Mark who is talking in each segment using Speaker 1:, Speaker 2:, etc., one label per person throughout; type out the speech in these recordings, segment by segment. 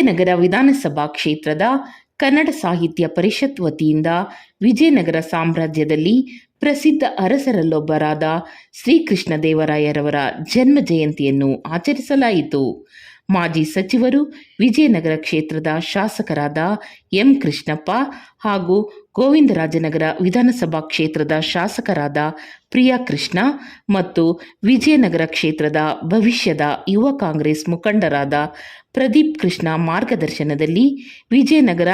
Speaker 1: ವಿಜಯನಗರ ವಿಧಾನಸಭಾ ಕ್ಷೇತ್ರದ ಕನ್ನಡ ಸಾಹಿತ್ಯ ಪರಿಷತ್ ವತಿಯಿಂದ ವಿಜಯನಗರ ಸಾಮ್ರಾಜ್ಯದಲ್ಲಿ ಪ್ರಸಿದ್ಧ ಅರಸರಲ್ಲೊಬ್ಬರಾದ ಶ್ರೀಕೃಷ್ಣದೇವರಾಯರವರ ಜನ್ಮ ಜಯಂತಿಯನ್ನು ಆಚರಿಸಲಾಯಿತು. ಮಾಜಿ ಸಚಿವರು ವಿಜಯನಗರ ಕ್ಷೇತ್ರದ ಶಾಸಕರಾದ ಎಂ ಕೃಷ್ಣಪ್ಪ ಹಾಗೂ ಗೋವಿಂದರಾಜನಗರ ವಿಧಾನಸಭಾ ಕ್ಷೇತ್ರದ ಶಾಸಕರಾದ ಪ್ರಿಯಾ ಕೃಷ್ಣ ಮತ್ತು ವಿಜಯನಗರ ಕ್ಷೇತ್ರದ ಭವಿಷ್ಯದ ಯುವ ಕಾಂಗ್ರೆಸ್ ಮುಖಂಡರಾದ ಪ್ರದೀಪ್ ಕೃಷ್ಣ ಮಾರ್ಗದರ್ಶನದಲ್ಲಿ ವಿಜಯನಗರ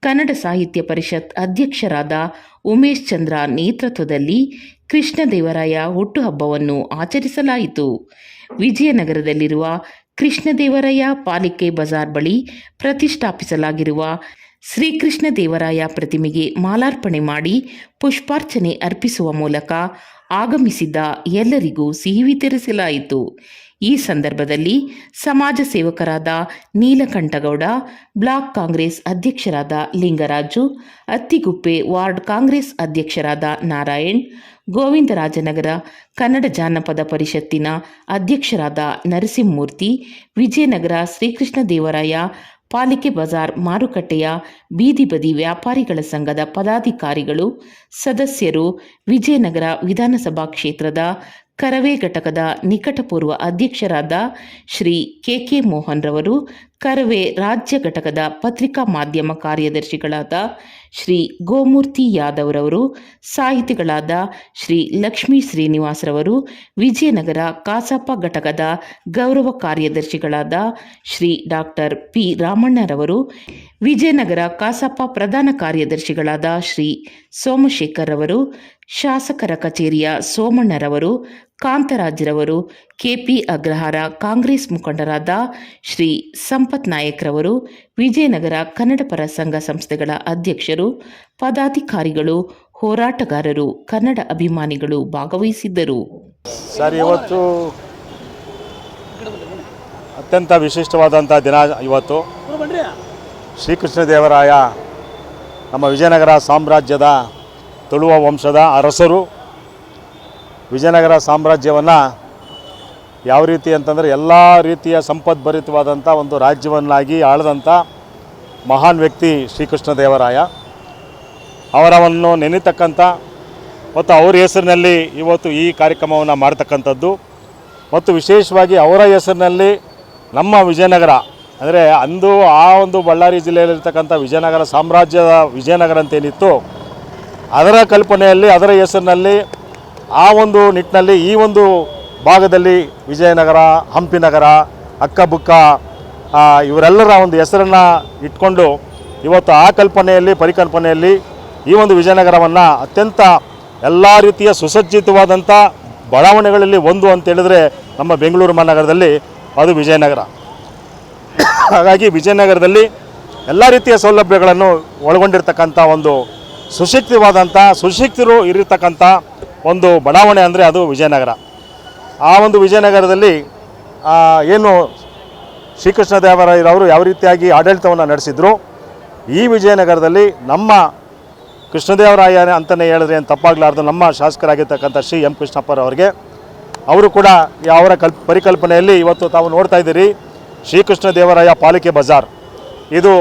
Speaker 1: ಕನ್ನಡ ಸಾಹಿತ್ಯ ಪರಿಷತ್ ಅಧ್ಯಕ್ಷರಾದ ಉಮೇಶ್ ಚಂದ್ರ ನೇತೃತ್ವದಲ್ಲಿ ಕೃಷ್ಣದೇವರಾಯ ಹುಟ್ಟುಹಬ್ಬವನ್ನು ಆಚರಿಸಲಾಯಿತು. ವಿಜಯನಗರದಲ್ಲಿರುವ ಕೃಷ್ಣದೇವರಾಯ ಪಾಲಿಕೆ ಬಜಾರ್ ಬಳಿ ಪ್ರತಿಷ್ಠಾಪಿಸಲಾಗಿರುವ ಶ್ರೀಕೃಷ್ಣದೇವರಾಯ ಪ್ರತಿಮೆಗೆ ಮಾಲಾರ್ಪಣೆ ಮಾಡಿ ಪುಷ್ಪಾರ್ಚನೆ ಅರ್ಪಿಸುವ ಮೂಲಕ ಆಗಮಿಸಿದ್ದ ಎಲ್ಲರಿಗೂ ಸಿಹಿ ವಿತರಿಸಲಾಯಿತು ಈ ಸಂದರ್ಭದಲ್ಲಿ ಸಮಾಜ ಸೇವಕರಾದ ನೀಲಕಂಠಗೌಡ, ಬ್ಲಾಕ್ ಕಾಂಗ್ರೆಸ್ ಅಧ್ಯಕ್ಷರಾದ ಲಿಂಗರಾಜು, ಅತ್ತಿಗುಪ್ಪೆ ವಾರ್ಡ್ ಕಾಂಗ್ರೆಸ್ ಅಧ್ಯಕ್ಷರಾದ ನಾರಾಯಣ್ ಗೋವಿಂದರಾಜನಗರ ಕನ್ನಡ ಜಾನಪದ ಪರಿಷತ್ತಿನ ಅಧ್ಯಕ್ಷರಾದ ನರಸಿಂಹಮೂರ್ತಿ, ವಿಜಯನಗರ ಶ್ರೀಕೃಷ್ಣ ದೇವರಾಯ ಪಾಲಿಕೆ ಬಜಾರ್ ಮಾರುಕಟ್ಟೆಯ ಬೀದಿ ಬದಿ ವ್ಯಾಪಾರಿಗಳ ಸಂಘದ ಪದಾಧಿಕಾರಿಗಳು, ಸದಸ್ಯರು, ವಿಜಯನಗರ ವಿಧಾನಸಭಾ ಕ್ಷೇತ್ರದ ಕರವೇ ಘಟಕದ ನಿಕಟಪೂರ್ವ ಅಧ್ಯಕ್ಷರಾದ ಶ್ರೀ ಕೆ ಕೆ ಮೋಹನ್ ರವರು, ಕರವೇ ರಾಜ್ಯ ಘಟಕದ ಪತ್ರಿಕಾ ಮಾಧ್ಯಮ ಕಾರ್ಯದರ್ಶಿಗಳಾದ ಶ್ರೀ ಗೋಮೂರ್ತಿ ಯಾದವ್ ರವರು, ಸಾಹಿತಿಗಳಾದ ಶ್ರೀ ಲಕ್ಷ್ಮೀ ಶ್ರೀನಿವಾಸ್ ರವರು, ವಿಜಯನಗರ ಕಾಸಪ್ಪ ಘಟಕದ ಗೌರವ ಕಾರ್ಯದರ್ಶಿಗಳಾದ ಶ್ರೀ ಡಾಕ್ಟರ್ ಪಿ. ರಾಮಣ್ಣರವರು ವಿಜಯನಗರ ಕಾಸಪ್ಪ ಪ್ರಧಾನ ಕಾರ್ಯದರ್ಶಿಗಳಾದ ಶ್ರೀ ಸೋಮಶೇಖರ್ ರವರು ಶಾಸಕರ ಕಚೇರಿಯ ಸೋಮಣ್ಣರವರು ಕಾಂತರಾಜ್ರವರು ಕೆಪಿ ಅಗ್ರಹಾರ ಕಾಂಗ್ರೆಸ್ ಮುಖಂಡರಾದ ಶ್ರೀ ಸಂಪತ್ ನಾಯಕ್ರವರು ವಿಜಯನಗರ ಕನ್ನಡಪರ ಸಂಘ ಸಂಸ್ಥೆಗಳ ಅಧ್ಯಕ್ಷರು ಪದಾಧಿಕಾರಿಗಳು ಹೋರಾಟಗಾರರು ಕನ್ನಡ ಅಭಿಮಾನಿಗಳು ಭಾಗವಹಿಸಿದ್ದರು.
Speaker 2: ಸರ್ ಇವತ್ತು ಅತ್ಯಂತ ವಿಶಿಷ್ಟವಾದಂಥ ದಿನ ಇವತ್ತು. ಶ್ರೀಕೃಷ್ಣ ದೇವರಾಯ ನಮ್ಮ ವಿಜಯನಗರ ಸಾಮ್ರಾಜ್ಯದ ತುಳುವ ವಂಶದ ಅರಸರು ವಿಜಯನಗರ ಸಾಮ್ರಾಜ್ಯವನ್ನು ಯಾವ ರೀತಿ ಅಂತಂದರೆ ಎಲ್ಲ ರೀತಿಯ ಸಂಪದ್ಭರಿತವಾದಂಥ ಒಂದು ರಾಜ್ಯವನ್ನಾಗಿ ಆಳದಂಥ ಮಹಾನ್ ವ್ಯಕ್ತಿ ಶ್ರೀಕೃಷ್ಣದೇವರಾಯ ಅವರವನ್ನು ನೆನೆತಕ್ಕಂಥ ಮತ್ತು ಅವರ ಹೆಸರಿನಲ್ಲಿ ಇವತ್ತು ಈ ಕಾರ್ಯಕ್ರಮವನ್ನು ಮಾಡ್ತಕ್ಕಂಥದ್ದು. ಮತ್ತು ವಿಶೇಷವಾಗಿ ಅವರ ಹೆಸರಿನಲ್ಲಿ ನಮ್ಮ ವಿಜಯನಗರ, ಅಂದರೆ ಅಂದು ಆ ಒಂದು ಬಳ್ಳಾರಿ ಜಿಲ್ಲೆಯಲ್ಲಿರ್ತಕ್ಕಂಥ ವಿಜಯನಗರ ಸಾಮ್ರಾಜ್ಯದ ವಿಜಯನಗರ ಅಂತೇನಿತ್ತು ಅದರ ಕಲ್ಪನೆಯಲ್ಲಿ, ಅದರ ಹೆಸರಿನಲ್ಲಿ ಆ ಒಂದು ನಿಟ್ಟಿನಲ್ಲಿ ಈ ಒಂದು ಭಾಗದಲ್ಲಿ ವಿಜಯನಗರ ಹಂಪಿನಗರ ಅಕ್ಕಬುಕ್ಕ ಇವರೆಲ್ಲರ ಒಂದು ಹೆಸರನ್ನು ಇಟ್ಕೊಂಡು ಇವತ್ತು ಆ ಕಲ್ಪನೆಯಲ್ಲಿ, ಪರಿಕಲ್ಪನೆಯಲ್ಲಿ ಈ ಒಂದು ವಿಜಯನಗರವನ್ನು ಅತ್ಯಂತ ಎಲ್ಲ ರೀತಿಯ ಸುಸಜ್ಜಿತವಾದಂಥ ಬಡಾವಣೆಗಳಲ್ಲಿ ಒಂದು ಅಂತ ಹೇಳಿದ್ರೆ ನಮ್ಮ ಬೆಂಗಳೂರು ಮಹಾನಗರದಲ್ಲಿ ಅದು ವಿಜಯನಗರ. ಹಾಗಾಗಿ ವಿಜಯನಗರದಲ್ಲಿ ಎಲ್ಲ ರೀತಿಯ ಸೌಲಭ್ಯಗಳನ್ನು ಒಳಗೊಂಡಿರ್ತಕ್ಕಂಥ ಒಂದು ಸುಶಿಕ್ತವಾದಂಥ, ಸುಶಕ್ತಿರು ಇರತಕ್ಕಂಥ ಒಂದು ಬಡಾವಣೆ ಅಂದರೆ ಅದು ವಿಜಯನಗರ. ಆ ಒಂದು ವಿಜಯನಗರದಲ್ಲಿ ಏನು ಶ್ರೀಕೃಷ್ಣ ದೇವರಾಯರವರು ಯಾವ ರೀತಿಯಾಗಿ ಆಡಳಿತವನ್ನು ನಡೆಸಿದ್ರು? ಈ ವಿಜಯನಗರದಲ್ಲಿ ನಮ್ಮ ಕೃಷ್ಣದೇವರಾಯ ಅಂತಲೇ ಹೇಳಿದ್ರೆ ಏನು ತಪ್ಪಾಗಲಾರ್ದು, ನಮ್ಮ ಶಾಸಕರಾಗಿರ್ತಕ್ಕಂಥ ಶ್ರೀ ಎಂ ಕೃಷ್ಣಪ್ಪರವರಿಗೆ ಅವರು ಕೂಡ ಅವರ ಕಲ್, ಪರಿಕಲ್ಪನೆಯಲ್ಲಿ ಇವತ್ತು ತಾವು ನೋಡ್ತಾ ಇದ್ದೀರಿ ಶ್ರೀಕೃಷ್ಣ ದೇವರಾಯ ಪಾಲಿಕೆ ಬಜಾರ್. ಇದು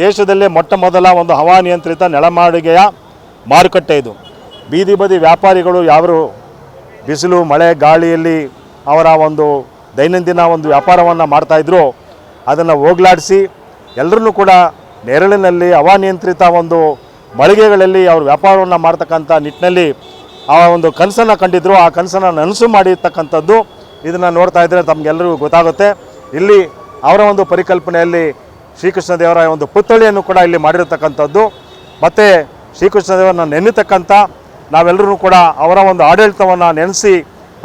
Speaker 2: ದೇಶದಲ್ಲೇ ಮೊಟ್ಟ ಮೊದಲ ಒಂದು ಹವಾನಿಯಂತ್ರಿತ ನೆಲಮಾಳಿಗೆಯ ಮಾರುಕಟ್ಟೆ ಇದು. ಬೀದಿ ಬದಿ ವ್ಯಾಪಾರಿಗಳು ಯಾರು ಬಿಸಿಲು, ಮಳೆ, ಗಾಳಿಯಲ್ಲಿ ಅವರ ಒಂದು ದೈನಂದಿನ ಒಂದು ವ್ಯಾಪಾರವನ್ನು ಮಾಡ್ತಾಯಿದ್ರು ಅದನ್ನು ಹೋಗ್ಲಾಡಿಸಿ ಎಲ್ಲರನ್ನೂ ಕೂಡ ನೆರಳಿನಲ್ಲಿ ಹವಾನಿಯಂತ್ರಿತ ಒಂದು ಮಳಿಗೆಗಳಲ್ಲಿ ಅವರು ವ್ಯಾಪಾರವನ್ನು ಮಾಡ್ತಕ್ಕಂಥ ನಿಟ್ಟಿನಲ್ಲಿ ಆ ಒಂದು ಕನಸನ್ನು ಕಂಡಿದ್ರು. ಆ ಕನಸನ್ನು ನನಸು ಮಾಡಿರ್ತಕ್ಕಂಥದ್ದು ಇದನ್ನು ನೋಡ್ತಾ ಇದ್ದರೆ ತಮಗೆಲ್ಲರಿಗೂ ಗೊತ್ತಾಗುತ್ತೆ. ಇಲ್ಲಿ ಅವರ ಒಂದು ಪರಿಕಲ್ಪನೆಯಲ್ಲಿ ಶ್ರೀಕೃಷ್ಣ ದೇವರ ಒಂದು ಪುತ್ಥಳಿಯನ್ನು ಕೂಡ ಇಲ್ಲಿ ಮಾಡಿರತಕ್ಕಂಥದ್ದು. ಮತ್ತು ಶ್ರೀಕೃಷ್ಣ ದೇವರನ್ನ ನೆನೆತಕ್ಕಂಥ ನಾವೆಲ್ಲರೂ ಕೂಡ ಅವರ ಒಂದು ಆಡಳಿತವನ್ನು ನೆನೆಸಿ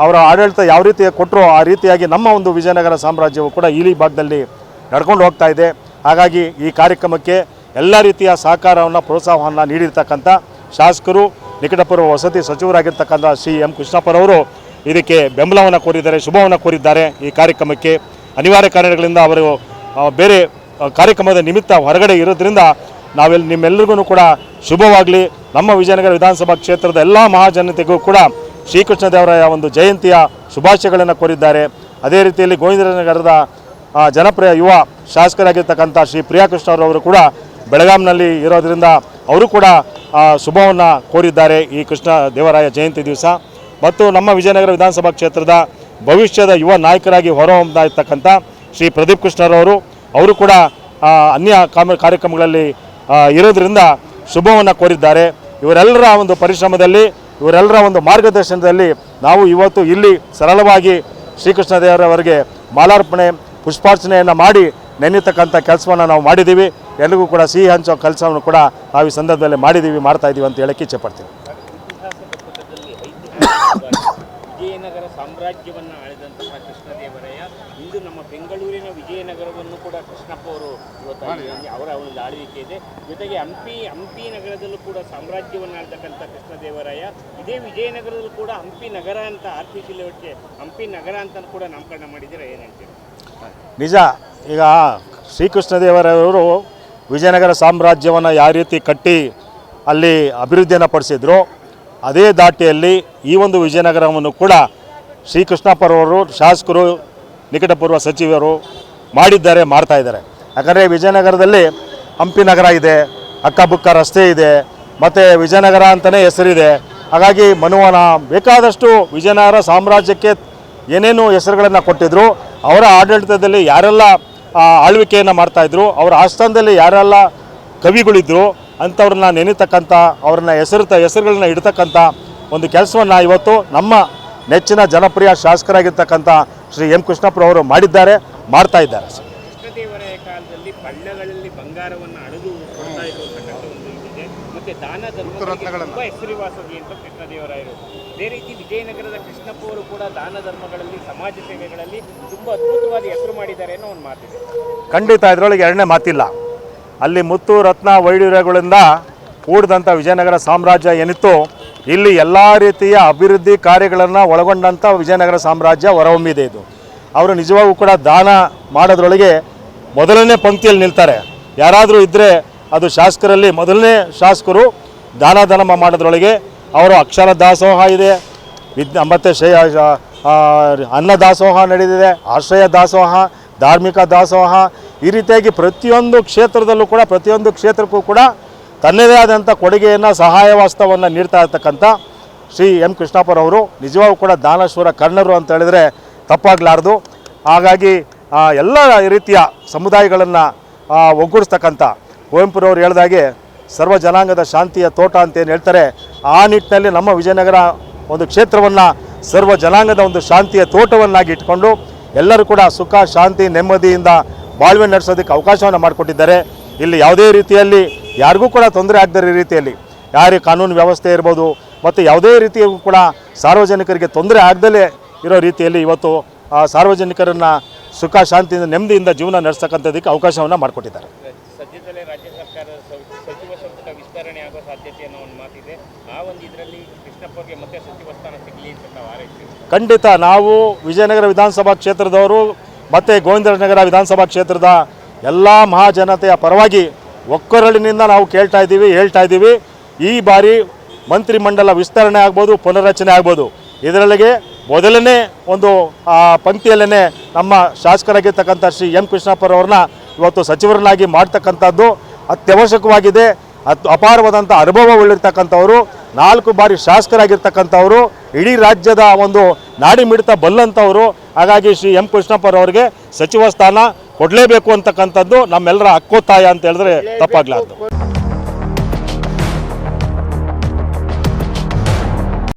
Speaker 2: ಅವರ ಆಡಳಿತ ಯಾವ ರೀತಿ ಕೊಟ್ಟರು ಆ ರೀತಿಯಾಗಿ ನಮ್ಮ ಒಂದು ವಿಜಯನಗರ ಸಾಮ್ರಾಜ್ಯವು ಕೂಡ ಈ ಭಾಗದಲ್ಲಿ ನಡ್ಕೊಂಡು ಹೋಗ್ತಾ ಇದೆ. ಹಾಗಾಗಿ ಈ ಕಾರ್ಯಕ್ರಮಕ್ಕೆ ಎಲ್ಲ ರೀತಿಯ ಸಹಕಾರವನ್ನು, ಪ್ರೋತ್ಸಾಹವನ್ನು ನೀಡಿರ್ತಕ್ಕಂಥ ಶಾಸಕರು, ನಿಕಟಪೂರ್ವ ವಸತಿ ಸಚಿವರಾಗಿರ್ತಕ್ಕಂಥ ಶ್ರೀ ಎಂ ಕೃಷ್ಣಪ್ಪರವರು ಇದಕ್ಕೆ ಬೆಂಬಲವನ್ನು ಕೋರಿದ್ದಾರೆ, ಶುಭವನ್ನು ಕೋರಿದ್ದಾರೆ ಈ ಕಾರ್ಯಕ್ರಮಕ್ಕೆ. ಅನಿವಾರ್ಯ ಕಾರಣಗಳಿಂದ ಅವರು ಬೇರೆ ಕಾರ್ಯಕ್ರಮದ ನಿಮಿತ್ತ ಹೊರಗಡೆ ಇರೋದ್ರಿಂದ ನಾವೆಲ್ಲ ನಿಮ್ಮೆಲ್ಲರಿಗೂ ಕೂಡ ಶುಭವಾಗಲಿ. ನಮ್ಮ ವಿಜಯನಗರ ವಿಧಾನಸಭಾ ಕ್ಷೇತ್ರದ ಎಲ್ಲ ಮಹಾಜನತೆಗೂ ಕೂಡ ಶ್ರೀಕೃಷ್ಣ ದೇವರಾಯ ಒಂದು ಜಯಂತಿಯ ಶುಭಾಶಯಗಳನ್ನು ಕೋರಿದ್ದಾರೆ. ಅದೇ ರೀತಿಯಲ್ಲಿ ಗೋವಿಂದನಗರದ ಜನಪ್ರಿಯ ಯುವ ಶಾಸಕರಾಗಿರ್ತಕ್ಕಂಥ ಶ್ರೀ ಪ್ರಿಯಾಕೃಷ್ಣರವರು ಕೂಡ ಬೆಳಗಾಂನಲ್ಲಿ ಇರೋದರಿಂದ ಅವರು ಕೂಡ ಶುಭವನ್ನು ಕೋರಿದ್ದಾರೆ ಈ ಕೃಷ್ಣ ದೇವರಾಯ ಜಯಂತಿ ದಿವಸ. ಮತ್ತು ನಮ್ಮ ವಿಜಯನಗರ ವಿಧಾನಸಭಾ ಕ್ಷೇತ್ರದ ಭವಿಷ್ಯದ ಯುವ ನಾಯಕರಾಗಿ ಹೊರಹೊಮ್ಮತಾ ಇರ್ತಕ್ಕಂಥ ಶ್ರೀ ಪ್ರದೀಪ್ ಕೃಷ್ಣರವರು ಅವರು ಕೂಡ ಅನ್ಯ ಕಾಮ, ಕಾರ್ಯಕ್ರಮಗಳಲ್ಲಿ ಇರೋದರಿಂದ ಶುಭವನ್ನು ಕೋರಿದ್ದಾರೆ. ಇವರೆಲ್ಲರ ಒಂದು ಪರಿಶ್ರಮದಲ್ಲಿ, ಇವರೆಲ್ಲರ ಒಂದು ಮಾರ್ಗದರ್ಶನದಲ್ಲಿ ನಾವು ಇವತ್ತು ಇಲ್ಲಿ ಸರಳವಾಗಿ ಶ್ರೀಕೃಷ್ಣ ದೇವರವರಿಗೆ ಮಾಲಾರ್ಪಣೆ, ಪುಷ್ಪಾರ್ಚನೆಯನ್ನು ಮಾಡಿ ನೆನೆಯತಕ್ಕಂಥ ಕೆಲಸವನ್ನು ನಾವು ಮಾಡಿದ್ದೀವಿ. ಎಲ್ಲಿಗೂ ಕೂಡ ಸಿಹಿ ಹಂಚೋ ಕೆಲಸವನ್ನು ಕೂಡ ನಾವು ಈ ಸಂದರ್ಭದಲ್ಲಿ ಮಾಡಿದ್ದೀವಿ, ಮಾಡ್ತಾ ಇದ್ದೀವಿ ಅಂತ ಹೇಳಕ್ಕೆ ಇಚ್ಛೆಪಡ್ತೀನಿ
Speaker 3: ವಿಜಯನಗರ ಸಾಮ್ರಾಜ್ಯವನ್ನು ಆಳಿದಂತಹ ಕೃಷ್ಣದೇವರಾಯ ಇಂದು ನಮ್ಮ ಬೆಂಗಳೂರಿನ ವಿಜಯನಗರವನ್ನು ಕೂಡ ಕೃಷ್ಣಪ್ಪ ಅವರು ಇವತ್ತು ಅವರ ಒಂದು ಆಳ್ವಿಕೆ ಇದೆ. ಜೊತೆಗೆ ಹಂಪಿ ಹಂಪಿ ನಗರದಲ್ಲೂ ಕೂಡ ಸಾಮ್ರಾಜ್ಯವನ್ನು ಆಳ್ತಕ್ಕಂಥ ಕೃಷ್ಣದೇವರಾಯ ಇದೇ ವಿಜಯನಗರದಲ್ಲೂ ಕೂಡ ಹಂಪಿ ನಗರ ಅಂತ ಆರ್ ಪಿ ಜಿಲ್ಲೆ ಹಂಪಿ ನಗರ ಅಂತ ಕೂಡ ನಾಮಕರಣ ಮಾಡಿದರೆ ಏನು
Speaker 2: ನಿಜ ಈಗ ಶ್ರೀಕೃಷ್ಣದೇವರವರು ವಿಜಯನಗರ ಸಾಮ್ರಾಜ್ಯವನ್ನು ಯಾವ ರೀತಿ ಕಟ್ಟಿ ಅಲ್ಲಿ ಅಭಿವೃದ್ಧಿಯನ್ನು ಪಡಿಸಿದ್ರು ಅದೇ ದಾಟಿಯಲ್ಲಿ ಈ ಒಂದು ವಿಜಯನಗರವನ್ನು ಕೂಡ ಶ್ರೀಕೃಷ್ಣಪ್ಪರವರು, ಶಾಸಕರು, ನಿಕಟಪೂರ್ವ ಸಚಿವರು ಮಾಡಿದ್ದಾರೆ, ಮಾಡ್ತಾ ಇದ್ದಾರೆ. ಯಾಕಂದರೆ ವಿಜಯನಗರದಲ್ಲಿ ಹಂಪಿ ನಗರ ಇದೆ ಅಕ್ಕಬುಕ್ಕ ರಸ್ತೆ ಇದೆ, ಮತ್ತು ವಿಜಯನಗರ ಅಂತಲೇ ಹೆಸರಿದೆ. ಹಾಗಾಗಿ ಮನುವನ, ಬೇಕಾದಷ್ಟು ವಿಜಯನಗರ ಸಾಮ್ರಾಜ್ಯಕ್ಕೆ ಏನೇನು ಹೆಸರುಗಳನ್ನು ಕೊಟ್ಟಿದ್ರು, ಅವರ ಆಡಳಿತದಲ್ಲಿ ಯಾರೆಲ್ಲ ಆಳ್ವಿಕೆಯನ್ನು ಮಾಡ್ತಾಯಿದ್ರು ಅವರ ಆಸ್ಥಾನದಲ್ಲಿ ಯಾರೆಲ್ಲ ಕವಿಗಳಿದ್ರು ಅಂಥವ್ರನ್ನ ನೆನೀತಕ್ಕಂಥ ಅವ್ರನ್ನ ಹೆಸರು ಹೆಸರುಗಳನ್ನ ಇಡ್ತಕ್ಕಂಥ ಒಂದು ಕೆಲಸವನ್ನು ಇವತ್ತು ನಮ್ಮ ನೆಚ್ಚಿನ ಜನಪ್ರಿಯ ಶಾಸಕರಾಗಿರ್ತಕ್ಕಂಥ ಶ್ರೀ ಎಂ ಕೃಷ್ಣಪ್ಪರವರು ಮಾಡಿದ್ದಾರೆ ಮಾಡ್ತಾ ಇದ್ದಾರೆ.
Speaker 3: ಕಾಲದಲ್ಲಿ ಪಳ್ಳಗಳಲ್ಲಿ ಬಂಗಾರವನ್ನು ಅಡೆದು ಕೊಡ್ತಾ ಇದ್ರು ಒಂದು ಇದಿದೆ ಮತ್ತೆ ದಾನ ಧರ್ಮಗಳಿಗೆ ತುಂಬಾ ಹೆಸರುವಾಸವಿ ಅಂತ ಕೃಷ್ಣದೇವರಾಯರು. ಅದೇ ರೀತಿ ವಿಜಯನಗರದ ಕೃಷ್ಣಪ್ಪ ಅವರು ಕೂಡ ದಾನ ಧರ್ಮಗಳಲ್ಲಿ ಸಮಾಜ ಸೇವೆಗಳಲ್ಲಿ ತುಂಬಾ ಅದ್ಭುತವಾದ ಹೆಸರು ಮಾಡಿದ್ದಾರೆ ಅನ್ನೋ ಒಂದು ಮಾತಿದೆ.
Speaker 2: ಖಂಡಿತ ಇದರೊಳಗೆ ಎರಡನೇ ಮಾತಿಲ್ಲ. ಅಲ್ಲಿ ಮುತ್ತು ರತ್ನ ವೈಡೂರ್ಯಗಳಿಂದ ಕೂಡಿದಂಥ ವಿಜಯನಗರ ಸಾಮ್ರಾಜ್ಯ ಏನಿತ್ತು ಇಲ್ಲಿ ಎಲ್ಲ ರೀತಿಯ ಅಭಿವೃದ್ಧಿ ಕಾರ್ಯಗಳನ್ನು ಒಳಗೊಂಡಂಥ ವಿಜಯನಗರ ಸಾಮ್ರಾಜ್ಯ ಹೊರಹೊಮ್ಮಿದೆ ಇದು. ಅವರು ನಿಜವಾಗೂ ಕೂಡ ದಾನ ಮಾಡೋದ್ರೊಳಗೆ ಮೊದಲನೇ ಪಂಕ್ತಿಯಲ್ಲಿ ನಿಲ್ತಾರೆ. ಯಾರಾದರೂ ಇದ್ದರೆ ಅದು ಶಾಸಕರಲ್ಲಿ ಮೊದಲನೇ ಶಾಸಕರು ದಾನ ಧರ್ಮ ಮಾಡೋದ್ರೊಳಗೆ ಅವರು ಅಕ್ಷರ ದಾಸೋಹ ಇದೆ ವಿದ್ ಮತ್ತು ಶೇ ಆ, ಅನ್ನ ದಾಸೋಹ ನಡೆದಿದೆ ಆಶ್ರಯ ದಾಸೋಹ ಧಾರ್ಮಿಕ ದಾಸೋಹ ಈ ರೀತಿಯಾಗಿ ಪ್ರತಿಯೊಂದು ಕ್ಷೇತ್ರದಲ್ಲೂ ಕೂಡ, ಪ್ರತಿಯೊಂದು ಕ್ಷೇತ್ರಕ್ಕೂ ಕೂಡ ತನ್ನದೇ ಆದಂಥ ಕೊಡುಗೆಯನ್ನು ಸಹಾಯವಾಸ್ತವನ್ನು ನೀಡ್ತಾ ಇರ್ತಕ್ಕಂಥ ಶ್ರೀ ಎಂ ಕೃಷ್ಣಪ್ಪರವರು ನಿಜವಾಗೂ ಕೂಡ ದಾನಶ್ವರ ಕರ್ಣರು ಅಂತ ಹೇಳಿದರೆ ತಪ್ಪಾಗಲಾರ್ದು. ಹಾಗಾಗಿ ಎಲ್ಲ ರೀತಿಯ ಸಮುದಾಯಗಳನ್ನು ಒಗ್ಗೂಡಿಸ್ತಕ್ಕಂಥ ಕುವೆಂಪುರವರು ಹೇಳಿದಾಗೆ ಸರ್ವ ಜನಾಂಗದ ಶಾಂತಿಯ ತೋಟ ಅಂತ ಏನು ಹೇಳ್ತಾರೆ, ಆ ನಿಟ್ಟಿನಲ್ಲಿ ನಮ್ಮ ವಿಜಯನಗರ ಒಂದು ಕ್ಷೇತ್ರವನ್ನು, ಸರ್ವ ಜನಾಂಗದ ಒಂದು ಶಾಂತಿಯ ತೋಟವನ್ನಾಗಿ ಇಟ್ಕೊಂಡು ಎಲ್ಲರೂ ಕೂಡ ಸುಖ, ಶಾಂತಿ, ನೆಮ್ಮದಿಯಿಂದ ಬಾಳ್ವೆ ನಡೆಸೋದಕ್ಕೆ ಅವಕಾಶವನ್ನು ಮಾಡಿಕೊಟ್ಟಿದ್ದಾರೆ. ಇಲ್ಲಿ ಯಾವುದೇ ರೀತಿಯಲ್ಲಿ ಯಾರಿಗೂ ಕೂಡ ತೊಂದರೆ ಆಗದ ರೀತಿಯಲ್ಲಿ ಯಾರೇ ಕಾನೂನು ವ್ಯವಸ್ಥೆ ಇರ್ಬೋದು ಮತ್ತು ಯಾವುದೇ ರೀತಿಯೂ ಕೂಡ ಸಾರ್ವಜನಿಕರಿಗೆ ತೊಂದರೆ ಆಗದಲೇ ಇರೋ ರೀತಿಯಲ್ಲಿ ಇವತ್ತು ಸಾರ್ವಜನಿಕರನ್ನು ಸುಖ ಶಾಂತಿಯಿಂದ ನೆಮ್ಮದಿಯಿಂದ ಜೀವನ ನಡೆಸ್ತಕ್ಕಂಥದ್ದಕ್ಕೆ ಅವಕಾಶವನ್ನು ಮಾಡಿಕೊಟ್ಟಿದ್ದಾರೆ. ಖಂಡಿತ ನಾವು ವಿಜಯನಗರ ವಿಧಾನಸಭಾ ಕ್ಷೇತ್ರದವರು ಮತ್ತು ಗೋವಿಂದನಗರ ವಿಧಾನಸಭಾ ಕ್ಷೇತ್ರದ ಎಲ್ಲ ಮಹಾಜನತೆಯ ಪರವಾಗಿ ಒಕ್ಕೊರಳಿನಿಂದ ನಾವು ಕೇಳ್ತಾ ಇದ್ದೀವಿ, ಹೇಳ್ತಾ ಇದ್ದೀವಿ. ಈ ಬಾರಿ ಮಂತ್ರಿಮಂಡಲ ವಿಸ್ತರಣೆ ಆಗ್ಬೋದು, ಪುನರ್ರಚನೆ ಆಗ್ಬೋದು. ಇದರೊಳಗೆ ಮೊದಲನೇ ಒಂದು ಪಂಕ್ತಿಯಲ್ಲೇ ನಮ್ಮ ಶಾಸಕರಾಗಿರ್ತಕ್ಕಂಥ ಶ್ರೀ ಎಂ ಕೃಷ್ಣಪ್ಪರವ್ರನ್ನ ಇವತ್ತು ಸಚಿವರನ್ನಾಗಿ ಮಾಡ್ತಕ್ಕಂಥದ್ದು ಅತ್ಯವಶ್ಯಕವಾಗಿದೆ. ಅತ್, ಅಪಾರವಾದಂಥ ಅನುಭವ ಉಳ್ಳಿರ್ತಕ್ಕಂಥವರು ನಾಲ್ಕು ಬಾರಿ ಶಾಸಕರಾಗಿರ್ತಕ್ಕಂಥವರು, ಇಡೀ ರಾಜ್ಯದ ಒಂದು ನಾಡಿ ಮಿಡಿತ ಬಲ್ಲಂಥವರು ಹಾಗಾಗಿ ಶ್ರೀ ಎಂ ಕೃಷ್ಣಪ್ಪರವರಿಗೆ ಸಚಿವ ಸ್ಥಾನ ಕೊಡಲೇಬೇಕು ಅಂತಕ್ಕಂಥದ್ದು ನಮ್ಮೆಲ್ಲರ ಹಕ್ಕೊತ್ತಾಯ ಅಂತ ಹೇಳಿದ್ರೆ ತಪ್ಪಾಗ್ಲಾರ್ದು.